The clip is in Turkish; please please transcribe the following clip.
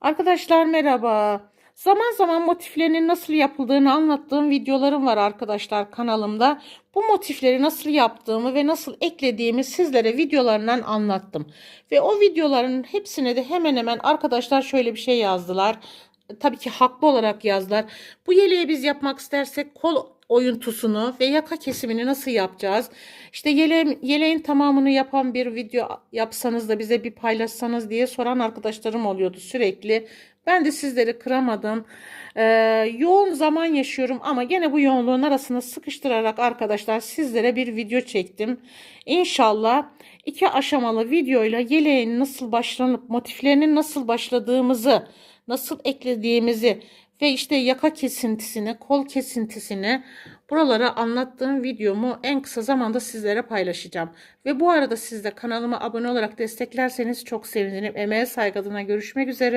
Arkadaşlar merhaba. Zaman zaman motiflerinin nasıl yapıldığını anlattığım videolarım var arkadaşlar kanalımda. Bu motifleri nasıl yaptığımı ve nasıl eklediğimi sizlere videolarından anlattım. Ve o videoların hepsine de hemen hemen arkadaşlar şöyle bir şey yazdılar. Tabii ki haklı olarak yazdılar. Bu yeleği biz yapmak istersek kol oyuntusunu ve yaka kesimini nasıl yapacağız? İşte yele, yeleğin tamamını yapan bir video yapsanız da bize bir paylaşsanız diye soran arkadaşlarım oluyordu sürekli. Ben de sizleri kıramadım. Ee, yoğun zaman yaşıyorum ama gene bu yoğunluğun arasına sıkıştırarak arkadaşlar sizlere bir video çektim. İnşallah iki aşamalı videoyla yeleğin nasıl başlanıp motiflerinin nasıl başladığımızı, nasıl eklediğimizi ve işte yaka kesintisini, kol kesintisini buralara anlattığım videomu en kısa zamanda sizlere paylaşacağım. Ve bu arada siz de kanalıma abone olarak desteklerseniz çok sevinirim. Emeğe saygı adına görüşmek üzere.